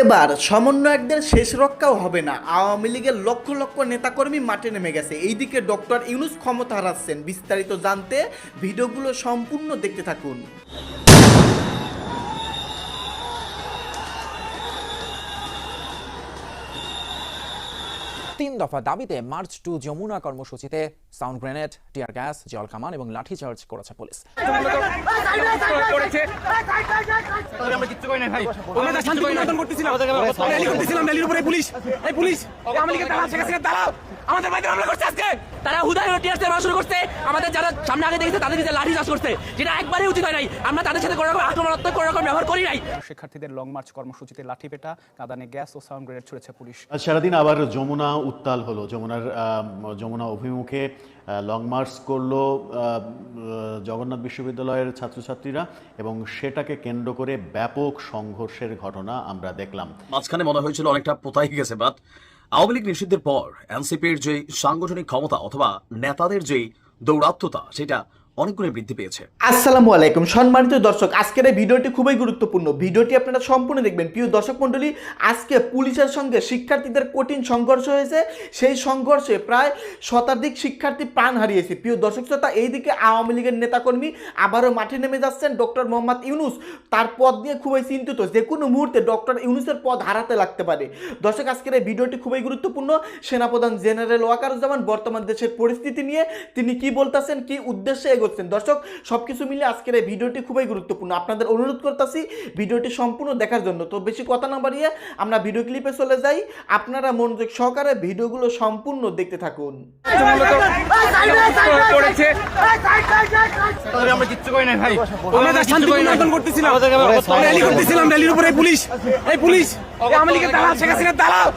এবার সমন্বয়কদের শেষ রক্ষাও হবে না। আওয়ামী লীগের লক্ষ লক্ষ নেতাকর্মী মাঠে নেমে গেছে। এইদিকে ডক্টর ইউনুস ক্ষমতা হারাচ্ছেন। বিস্তারিত জানতে ভিডিওগুলো সম্পূর্ণ দেখতে থাকুন। তিন দফা দাবিতে মার্চ টু যমুনা কর্মসূচিতে সাউন্ড গ্রেনেড টিয়ার গ্যাস জল কামান এবং লাঠিচার্জ করেছে পুলিশ। করেছে আমরা কিচ্ছু করি না ভাই। আমরা শান্তি পরিবর্তন করতেছিলাম র্যালি করতেছিলাম র্যালির উপরে পুলিশ। পুলিশ। আমাদের বাড়িতে হামলা করছে আজকে। তারা হুদায় টিয়ার মারা শুরু করছে। আমাদের যারা সামনে আগে দেখেছে তাদেরকে যে লাঠি চাষ করছে যেটা একবারই উচিত হয় নাই। আমরা তাদের সাথে কোনো রকম আক্রমণাত্মক কোনো রকম ব্যবহার করি নাই। শিক্ষার্থীদের লং মার্চ কর্মসূচিতে লাঠি পেটা কাঁদানে গ্যাস ও সাউন্ড গ্রেনেড ছুড়েছে পুলিশ। আজ সারাদিন আবার যমুনা উত্তাল হলো। যমুনার আহ, যমুনা অভিমুখে লং মার্চ করল জগন্নাথ বিশ্ববিদ্যালয়ের ছাত্রছাত্রীরা এবং সেটাকে কেন্দ্র করে ব্যাপক সংঘর্ষের ঘটনা আমরা দেখলাম। মাঝখানে মনে হয়েছিল অনেকটা পোতাই গেছে বাট আওয়ামী লীগ নিষিদ্ধের পর এনসিপির যে সাংগঠনিক ক্ষমতা অথবা নেতাদের যে দৌরাত্মতা সেটা অনেক বৃদ্ধি পেয়েছে। আসসালামু আলাইকুম। সম্মানিত দর্শক, আজকের এই ভিডিওটি খুবই গুরুত্বপূর্ণ। ভিডিওটি আপনারা সম্পূর্ণ দেখবেন। প্রিয় দর্শক মণ্ডলী, আজকে পুলিশের সঙ্গে শিক্ষার্থীদের কঠিন সংঘর্ষ হয়েছে। সেই সংঘর্ষে প্রায় শতাধিক শিক্ষার্থী প্রাণ হারিয়েছে। প্রিয় দর্শক শ্রোতা, এইদিকে আওয়ামী লীগের নেতাকর্মী আবারও মাঠে নেমে যাচ্ছেন ডক্টর মোহাম্মদ ইউনুস। তার পদ নিয়ে খুবই চিন্তিত। যে কোনো মুহূর্তে ডক্টর ইউনুসের পদ হারাতে লাগতে পারে। দর্শক, আজকের এই ভিডিওটি খুবই গুরুত্বপূর্ণ। সেনাপ্রধান জেনারেল ওয়াকারুজ্জামান বর্তমান দেশের পরিস্থিতি নিয়ে তিনি কি বলতেছেন, কি উদ্দেশ্যে এগোচ্ছেন দর্শক সবকিছু মিলে আজকের এই ভিডিওটি খুবই গুরুত্বপূর্ণ। আপনাদের অনুরোধ করতেছি ভিডিওটি সম্পূর্ণ দেখার জন্য। তো বেশি কথা না বাড়িয়ে আমরা ভিডিও ক্লিপে চলে যাই। আপনারা মনোযোগ সহকারে ভিডিওগুলো সম্পূর্ণ দেখতে থাকুন। আমরা কিচ্ছু করি না ভাই। আমরা শান্তি করতেছিলাম। র্যালি করতেছিলাম র্যালির উপরে পুলিশ। এই পুলিশ। আওয়ামী লীগের দালাল শেখ হাসিনার দালাল।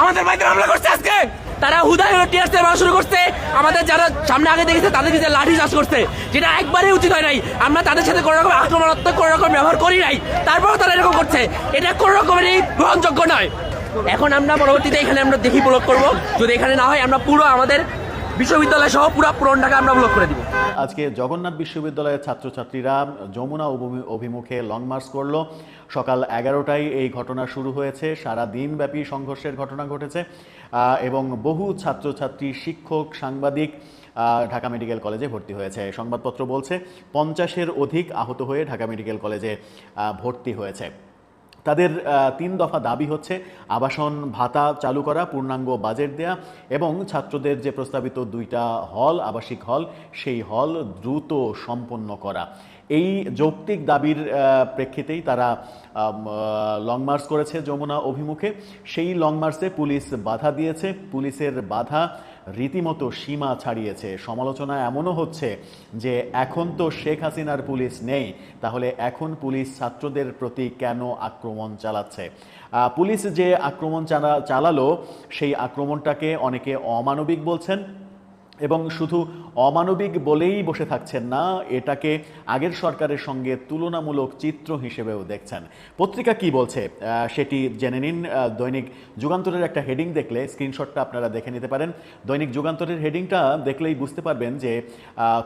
আমাদের বাড়িতে হামলা করছে আজকে। তারা হুদায় টিয়ার মারা শুরু করছে। আমাদের যারা সামনে আগে দেখেছে, তাদের যে লাঠি চাষ করছে, যেটা একবারেই উচিত হয় নাই। আমরা তাদের সাথে কোনো রকম আক্রমণাত্মক, কোনো রকম ব্যবহার করি নাই। তারপরেও তারা এরকম করছে। এটা কোনো রকমেরই গ্রহণযোগ্য নয়। এখন আমরা পরবর্তীতে এখানে আমরা দেখি প্রয়োগ করব। যদি এখানে না হয়, আমরা পুরো আমাদের বিশ্ববিদ্যালয় সহ পুরো পুরন ঢাকা আমরা ব্লক করে দিব। আজকে জগন্নাথ বিশ্ববিদ্যালয়ের ছাত্রছাত্রীরা যমুনা অভিমু- অভিমুখে লং মার্চ করল। সকাল এগারোটায় এই ঘটনা শুরু হয়েছে। সারা দিনব্যাপী সংঘর্ষের ঘটনা ঘটেছে। এবং বহু ছাত্রছাত্রী, শিক্ষক, সাংবাদিক ঢাকা মেডিকেল কলেজে ভর্তি হয়েছে। সংবাদপত্র বলছে, পঞ্চাশের অধিক আহত হয়ে ঢাকা মেডিকেল কলেজে ভর্তি হয়েছে। তাদের তিন দফা দাবি হচ্ছে আবাসন ভাতা চালু করা, পূর্ণাঙ্গ বাজেট দেয়া এবং ছাত্রদের যে প্রস্তাবিত দুইটা হল, আবাসিক হল, সেই হল দ্রুত সম্পন্ন করা। এই যৌক্তিক দাবির প্রেক্ষিতেই তারা লং মার্চ করেছে যমুনা অভিমুখে। সেই লং মার্চে পুলিশ বাধা দিয়েছে। পুলিশের বাধা রীতিমতো সীমা ছাড়িয়েছে। সমালোচনা এমনও হচ্ছে যে এখন তো শেখ হাসিনার পুলিশ নেই, তাহলে এখন পুলিশ ছাত্রদের প্রতি কেন আক্রমণ চালাচ্ছে? পুলিশ যে আক্রমণ চালা, চালালো, সেই আক্রমণটাকে অনেকে অমানবিক বলছেন। এবং শুধু অমানবিক বলেই বসে থাকছেন না, এটাকে আগের সরকারের সঙ্গে তুলনামূলক চিত্র হিসেবেও দেখছেন। পত্রিকা কি বলছে? সেটি জেনে নিন। দৈনিক যুগান্তরের একটা হেডিং দেখলে, স্ক্রিনশটটা আপনারা দেখে নিতে পারেন। দৈনিক যুগান্তরের হেডিংটা দেখলেই বুঝতে পারবেন যে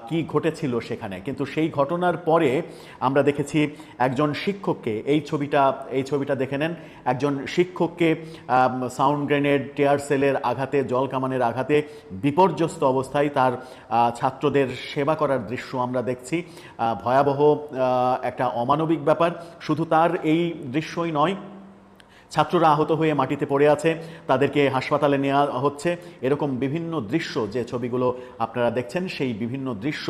কি ঘটেছিল সেখানে। কিন্তু সেই ঘটনার পরে আমরা দেখেছি একজন শিক্ষককে, এই ছবিটা এই ছবিটা দেখে নেন। একজন শিক্ষককে সাউন্ড গ্রেনেড, টিয়ার সেলের আঘাতে, জল কামানের আঘাতে বিপর্যস্ত অবস্থায় তার ছাত্রদের সেবা করার দৃশ্য আমরা দেখছি। ভয়াবহ একটা অমানবিক ব্যাপার। শুধু তার এই দৃশ্যই নয় ছাত্ররা আহত হয়ে মাটিতে পড়ে আছে, তাদেরকে হাসপাতালে নেওয়া হচ্ছে। এরকম বিভিন্ন দৃশ্য যে ছবিগুলো আপনারা দেখছেন, সেই বিভিন্ন দৃশ্য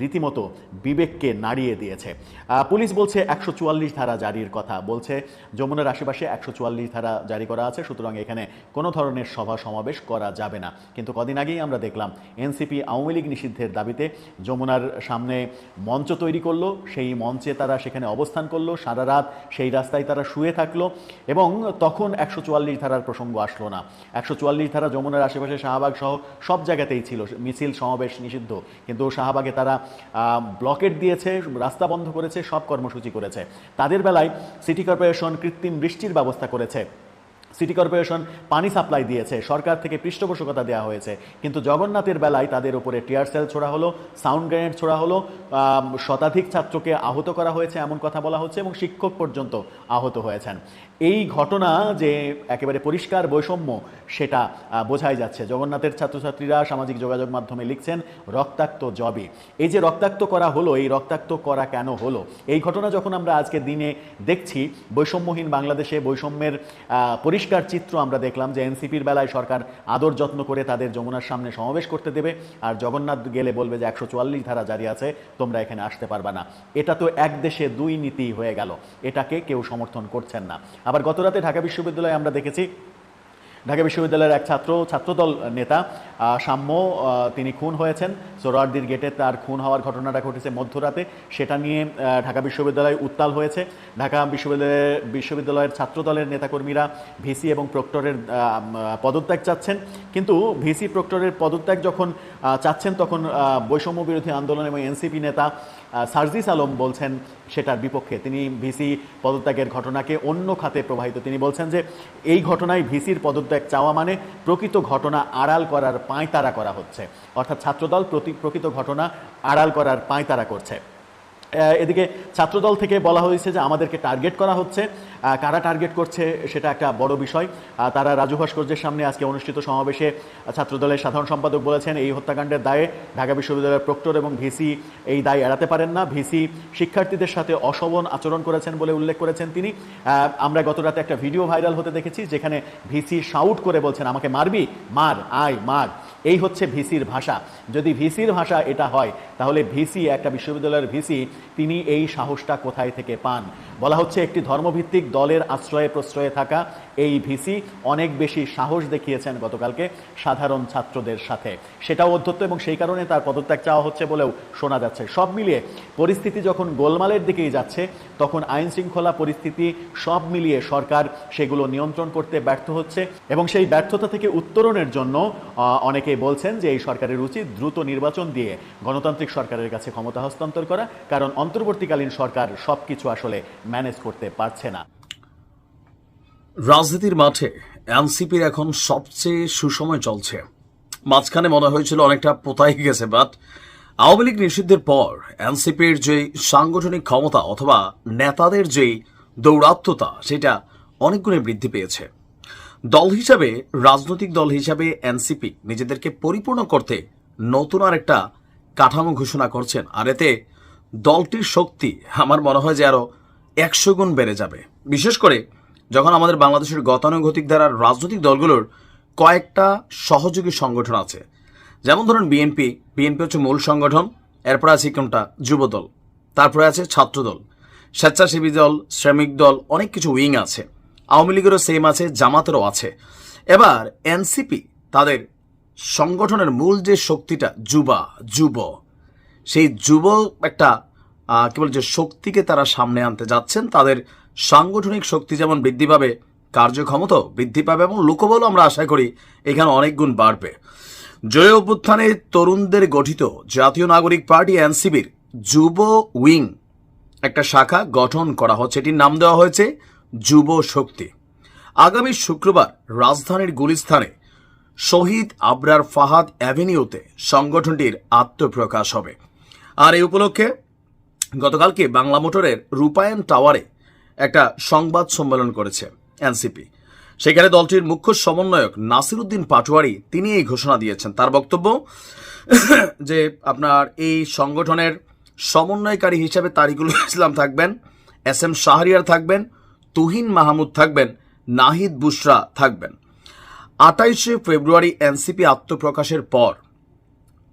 রীতিমতো বিবেককে নাড়িয়ে দিয়েছে। পুলিশ বলছে একশো চুয়াল্লিশ ধারা জারির কথা বলছে। যমুনার আশেপাশে একশো চুয়াল্লিশ ধারা জারি করা আছে। সুতরাং এখানে কোনো ধরনের সভা সমাবেশ করা যাবে না। কিন্তু কদিন আগেই আমরা দেখলাম, এনসিপি আওয়ামী লীগ নিষিদ্ধের দাবিতে যমুনার সামনে মঞ্চ তৈরি করল। সেই মঞ্চে তারা সেখানে অবস্থান করল। সারা রাত সেই রাস্তায় তারা শুয়ে থাকল। এবং তখন একশো চুয়াল্লিশ ধারার প্রসঙ্গ আসলো না। একশো চুয়াল্লিশ ধারা যমুনার আশেপাশে শাহবাগ সহ সব জায়গাতেই ছিল। মিছিল, সমাবেশ নিষিদ্ধ। কিন্তু শাহবাগে তারা ব্লকেট দিয়েছে, রাস্তা বন্ধ করেছে, সব কর্মসূচি করেছে। তাদের বেলায় সিটি কর্পোরেশন কৃত্রিম বৃষ্টির ব্যবস্থা করেছে। সিটি কর্পোরেশন পানি সাপ্লাই দিয়েছে, সরকার থেকে পৃষ্ঠপোষকতা দেওয়া হয়েছে। কিন্তু জগন্নাথের বেলায় তাদের উপরে টিয়ার সেল ছোড়া হলো, সাউন্ড গ্রেনেড ছোড়া হলো শতাধিক ছাত্রকে আহত করা হয়েছে এমন কথা বলা হচ্ছে এবং শিক্ষক পর্যন্ত আহত হয়েছেন। এই ঘটনা যে একেবারে পরিষ্কার বৈষম্য, সেটা বোঝাই যাচ্ছে। জগন্নাথের ছাত্রছাত্রীরা সামাজিক যোগাযোগ মাধ্যমে লিখছেন, রক্তাক্ত জবে। এই যে রক্তাক্ত করা হলো, এই রক্তাক্ত করা কেন হলো? এই ঘটনা যখন আমরা আজকে দিনে দেখছি, বৈষম্যহীন বাংলাদেশে বৈষম্যের পরিষ্কার চিত্র আমরা দেখলাম যে এনসিপির বেলায় সরকার আদর যত্ন করে তাদের যমুনার সামনে সমাবেশ করতে দেবে, আর জগন্নাথ গেলে বলবে যে একশো চুয়াল্লিশ ধারা জারি আছে, তোমরা এখানে আসতে পারবা না। এটা তো এক দেশে দুই নীতি হয়ে গেল। এটাকে কেউ সমর্থন করছেন না। আবার গতরাতে ঢাকা বিশ্ববিদ্যালয়ে আমরা দেখেছি ঢাকা বিশ্ববিদ্যালয়ের এক ছাত্র, ছাত্রদল নেতা সাম্য তিনি খুন হয়েছেন। সোহরাওয়ার্দীর গেটে তার খুন হওয়ার ঘটনাটা ঘটেছে মধ্যরাতে। সেটা নিয়ে ঢাকা বিশ্ববিদ্যালয় উত্তাল হয়েছে। ঢাকা বিশ্ববিদ্যালয়ের বিশ্ববিদ্যালয়ের ছাত্রদলের নেতাকর্মীরা ভিসি এবং প্রক্টরের পদত্যাগ চাচ্ছেন। কিন্তু ভিসি প্রক্টরের পদত্যাগ যখন চাচ্ছেন তখন বৈষম্য বিরোধী আন্দোলন এবং এনসিপি নেতা সার্জিস আলম বলছেন সেটার বিপক্ষে। তিনি ভিসি পদত্যাগের ঘটনাকে অন্য খাতে প্রবাহিত। তিনি বলছেন যে, এই ঘটনায় ভিসির পদত্যাগ চাওয়া মানে প্রকৃত ঘটনা আড়াল করার পাঁয়তারা করা হচ্ছে। অর্থাৎ ছাত্রদল প্রতি, প্রকৃত ঘটনা আড়াল করার পাঁয়তারা করছে। এদিকে ছাত্রদল থেকে বলা হয়েছে যে আমাদেরকে টার্গেট করা হচ্ছে। কারা টার্গেট করছে সেটা একটা বড় বিষয়। তারা রাজু ভাস্কর্যের সামনে আজকে অনুষ্ঠিত সমাবেশে ছাত্রদলের সাধারণ সম্পাদক বলেছেন, এই হত্যাকাণ্ডের দায়ে ঢাকা বিশ্ববিদ্যালয়ের প্রক্টর এবং ভিসি এই দায় এড়াতে পারেন না। ভিসি শিক্ষার্থীদের সাথে অশোভন আচরণ করেছেন বলে উল্লেখ করেছেন তিনি। আমরা গত রাতে একটা ভিডিও ভাইরাল হতে দেখেছি, যেখানে ভিসি শাউট করে বলছেন, আমাকে মারবি? মার, আয়, মার। এই হচ্ছে ভিসির ভাষা। যদি ভিসির ভাষা এটা হয়, তাহলে ভিসি, একটা বিশ্ববিদ্যালয়ের ভিসি, তিনি এই সাহসটা কোথায় থেকে পান? বলা হচ্ছে একটি ধর্মভিত্তিক দলের আশ্রয়ে প্রশ্রয়ে থাকা এই ভিসি অনেক বেশি সাহস দেখিয়েছেন গতকালকে সাধারণ ছাত্রদের সাথে। সেটাও অধ্যত্ত এবং সেই কারণে তার পদত্যাগ চাওয়া হচ্ছে বলেও শোনা যাচ্ছে। সব মিলিয়ে পরিস্থিতি যখন গোলমালের দিকেই যাচ্ছে তখন আইন শৃঙ্খলা পরিস্থিতি সব মিলিয়ে সরকার সেগুলো নিয়ন্ত্রণ করতে ব্যর্থ হচ্ছে এবং সেই ব্যর্থতা থেকে উত্তরণের জন্য আহ, অনেকেই বলছেন যে এই সরকারের উচিত দ্রুত নির্বাচন দিয়ে গণতান্ত্রিক সরকারের কাছে ক্ষমতা হস্তান্তর করা কারণ অন্তর্বর্তীকালীন সরকার সবকিছু আসলে ম্যানেজ করতে পারছে না। রাজনীতির মাঠে এনসিপির এখন সবচেয়ে সুসময় চলছে। মাঝখানে মনে হয়েছিল অনেকটা পোতাই গেছে বাট আওয়ামী লীগ নিষিদ্ধের পর এনসিপির যে সাংগঠনিক ক্ষমতা অথবা নেতাদের যেই দৌরাত্মতা, সেটা অনেক গুণে বৃদ্ধি পেয়েছে। দল হিসাবে, রাজনৈতিক দল হিসাবে এনসিপি নিজেদেরকে পরিপূর্ণ করতে নতুন আর একটা কাঠামো ঘোষণা করছেন। আর এতে দলটির শক্তি, আমার মনে হয় যে আরও একশো গুণ বেড়ে যাবে। বিশেষ করে যখন আমাদের বাংলাদেশের গতানুগতিক ধারার রাজনৈতিক দলগুলোর কয়েকটা সহযোগী সংগঠন আছে। যেমন ধরুন বিএনপি। বিএনপি হচ্ছে মূল সংগঠন, এরপর আছে কোনটা? যুবদল। তারপরে আছে ছাত্রদল। স্বেচ্ছাসেবী দল, শ্রমিক দল, অনেক কিছু উইং আছে। আওয়ামী লীগেরও সেম আছে, জামাতেরও আছে। এবার এনসিপি, তাদের সংগঠনের মূল যে শক্তিটা যুবা, যুব, সেই যুব একটা কি বলছে শক্তিকে তারা সামনে আনতে যাচ্ছেন, তাদের সাংগঠনিক শক্তি যেমন বৃদ্ধি পাবে কার্যক্ষমতাও বৃদ্ধি পাবে এবং লোকবলও আমরা আশা করি এখানে অনেক গুণ বাড়বে। জয় অভ্যুত্থানে তরুণদের গঠিত জাতীয় নাগরিক পার্টি এনসিবির যুব উইং একটা শাখা গঠন করা হচ্ছে। এটির নাম দেওয়া হয়েছে যুব শক্তি। আগামী শুক্রবার রাজধানীর গুলিস্থানে শহীদ আবরার ফাহাদ অ্যাভিনিউতে সংগঠনটির আত্মপ্রকাশ হবে। আর এই উপলক্ষে গতকালকে বাংলা মোটরের রূপায়ণ টাওয়ারে একটা সংবাদ সম্মেলন করেছে এনসিপি। সেখানে দলটির মুখ্য সমন্বয়ক নাসির উদ্দিন পাটোয়ারি তিনি এই ঘোষণা দিয়েছেন। তার বক্তব্য, যে আপনার এই সংগঠনের সমন্বয়কারী হিসেবে তারিকুল ইসলাম থাকবেন, এস এম শাহরিয়ার থাকবেন, তুহিন মাহমুদ থাকবেন, নাহিদ বুশরা থাকবেন। আটাইশে ফেব্রুয়ারি এনসিপি আত্মপ্রকাশের পর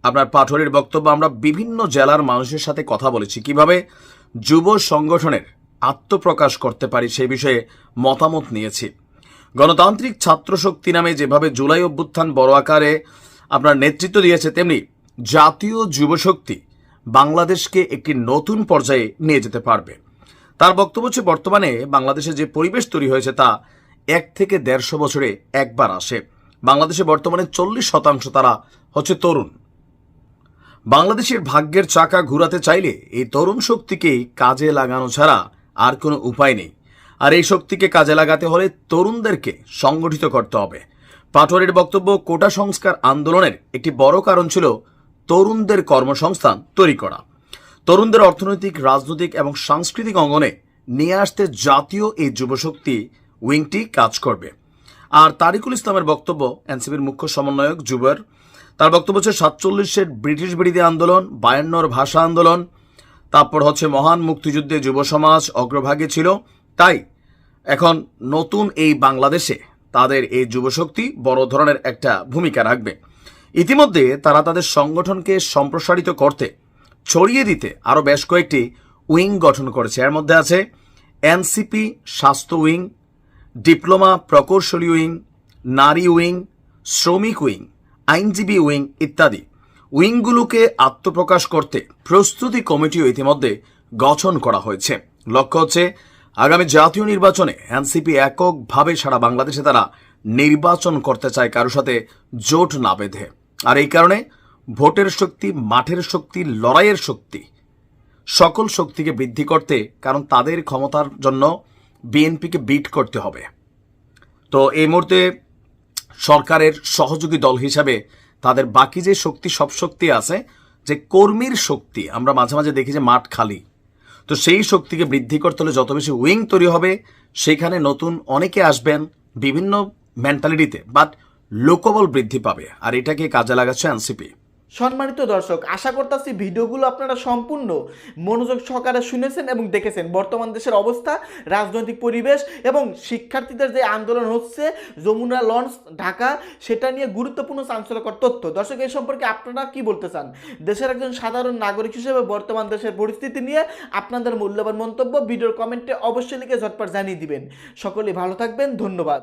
আপনার পাঠরের বক্তব্য আমরা বিভিন্ন জেলার মানুষের সাথে কথা বলেছি। কীভাবে যুব সংগঠনের আত্মপ্রকাশ করতে পারি সেই বিষয়ে মতামত নিয়েছি। গণতান্ত্রিক ছাত্র শক্তি নামে যেভাবে জুলাই অভ্যুত্থান বড় আকারে আপনার নেতৃত্ব দিয়েছে, তেমনি জাতীয় যুবশক্তি বাংলাদেশকে একটি নতুন পর্যায়ে নিয়ে যেতে পারবে। তার বক্তব্য হচ্ছে, বর্তমানে বাংলাদেশে যে পরিবেশ তৈরি হয়েছে তা এক থেকে দেড়শো বছরে একবার আসে। বাংলাদেশে বর্তমানে চল্লিশ শতাংশ তারা হচ্ছে তরুণ। বাংলাদেশের ভাগ্যের চাকা ঘুরাতে চাইলে এই তরুণ শক্তিকে কাজে লাগানো ছাড়া আর কোনো উপায় নেই। আর এই শক্তিকে কাজে লাগাতে হলে তরুণদেরকে সংগঠিত করতে হবে। পাটোয়ারির বক্তব্য, কোটা সংস্কার আন্দোলনের একটি বড় কারণ ছিল তরুণদের কর্মসংস্থান তৈরি করা। তরুণদের অর্থনৈতিক, রাজনৈতিক এবং সাংস্কৃতিক অঙ্গনে নিয়ে আসতে জাতীয় এই যুবশক্তি উইংটি কাজ করবে। আর তারিকুল ইসলামের বক্তব্য, এনসিপির মুখ্য সমন্বয়ক যুবর তার বক্তব্য হচ্ছে সাতচল্লিশের ব্রিটিশ বিরোধী আন্দোলন, বায়ান্নর ভাষা আন্দোলন, তারপর হচ্ছে মহান মুক্তিযুদ্ধে যুব সমাজ অগ্রভাগে ছিল। তাই এখন নতুন এই বাংলাদেশে তাদের এই যুবশক্তি বড় ধরনের একটা ভূমিকা রাখবে। ইতিমধ্যে তারা তাদের সংগঠনকে সম্প্রসারিত করতে, ছড়িয়ে দিতে আরও বেশ কয়েকটি উইং গঠন করেছে। এর মধ্যে আছে এনসিপি স্বাস্থ্য উইং, ডিপ্লোমা প্রকৌশলী উইং, নারী উইং, শ্রমিক উইং। আইনজীবী উইং ইত্যাদি। উইংগুলোকে আত্মপ্রকাশ করতে প্রস্তুতি কমিটিও ইতিমধ্যে গঠন করা হয়েছে। লক্ষ্য হচ্ছে, আগামী জাতীয় নির্বাচনে এনসিপি এককভাবে সারা বাংলাদেশে তারা নির্বাচন করতে চায় কারোর সাথে জোট না বেঁধে। আর এই কারণে ভোটের শক্তি, মাঠের শক্তি, লড়াইয়ের শক্তি, সকল শক্তিকে বৃদ্ধি করতে কারণ তাদের ক্ষমতার জন্য বিএনপিকে বিট করতে হবে। তো এই মুহূর্তে সরকারের সহযোগী দল হিসাবে তাদের বাকি যে শক্তি, সব শক্তি আছে, যে কর্মীর শক্তি, আমরা মাঝে মাঝে দেখি যে মাঠ খালি। তো সেই শক্তিকে বৃদ্ধি করতে হলে যত বেশি উইং তৈরি হবে, সেখানে নতুন অনেকে আসবেন বিভিন্ন মেন্টালিটিতে বাট লোকবল বৃদ্ধি পাবে। আর এটাকে কাজে লাগাচ্ছে এনসিপি। সম্মানিত দর্শক, আশা করতেছি ভিডিওগুলো আপনারা সম্পূর্ণ মনোযোগ সহকারে শুনেছেন এবং দেখেছেন। বর্তমান দেশের অবস্থা, রাজনৈতিক পরিবেশ এবং শিক্ষার্থীদের যে আন্দোলন হচ্ছে, যমুনা লঞ্চ, ঢাকা, সেটা নিয়ে গুরুত্বপূর্ণ চাঞ্চল্যকর তথ্য। দর্শক, এই সম্পর্কে আপনারা কি বলতে চান? দেশের একজন সাধারণ নাগরিক হিসেবে বর্তমান দেশের পরিস্থিতি নিয়ে আপনাদের মূল্যবান মন্তব্য ভিডিওর কমেন্টে অবশ্যই লিখে ঝটপট জানিয়ে দিবেন। সকলে ভালো থাকবেন, ধন্যবাদ।